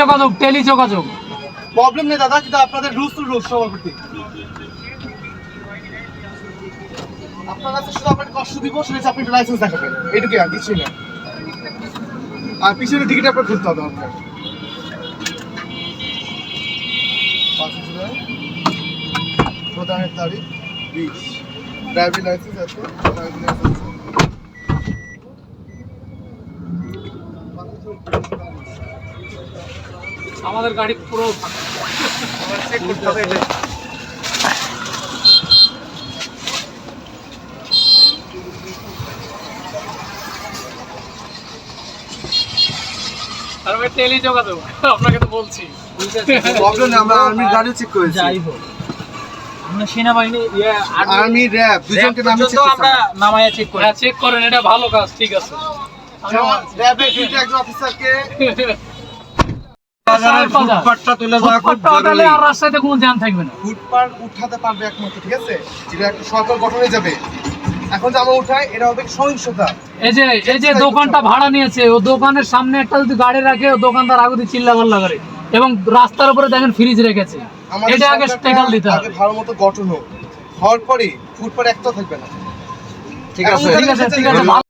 যোগাযোগ টেলি যোগাযোগ প্রবলেম নেই দাদা, কিন্তু আপনাদের রুলস টু রুলস সবার প্রতি। আপনার কাছে শুধু আপনাকে কষ্ট দিব, সেটা আপনি লাইসেন্স দেখাবেন। এইটুকুই আর কিছুই না। আর পিছনে টিকিট আপনার খুলতে হবে আপনার। প্রদানের তারিখ, বিশ। ড্রাইভিং লাইসেন্স আছে। আমাদের গাড়ি পুরো চেক করতে হবে তারপরে টেলি যোগাযোগ আপনাকে তো বলছি। প্রবলেম আমরা আর্মির গাড়িও চেক করেছি। যাই হোক আমরা সেনাবাহিনী ইয়ে, আর্মি- আর্মি র্যাব দুজনকে নামে চেক আমরা করছি নামাইয়া চেক করি। হ্যাঁ চেক করেন এটা ভালো কাজ ঠিক আছে। র্যাবের ডিউটি একজন অফিসারকে ফুটপাতটা তুলে দেওয়া খুব জরুরি। আর রাস্তাতে কোনো জ্যাম থাকবে না। ফুটপার উঠাতে পারবে একমাত্র ঠিক আছে? যেটা একটা সরকার গঠনে যাবে। এখন যে আমরা উঠাই এটা হবে সহিংসতা। এই যে এই যে দোকানটা ভাড়া নিয়েছে ও দোকানের সামনে একটা যদি গাড়ি রাখে ও দোকানদার আগে চিল্লা পাল্লা করে। এবং রাস্তার উপরে দেখেন ফ্রিজ রেখেছে। এটা আগে দিতে হবে। ভালো মতো গঠন হোক। হওয়ার পরে একটা থাকবে না। ঠিক আছে ঠিক আছে ঠিক আছে। ভালো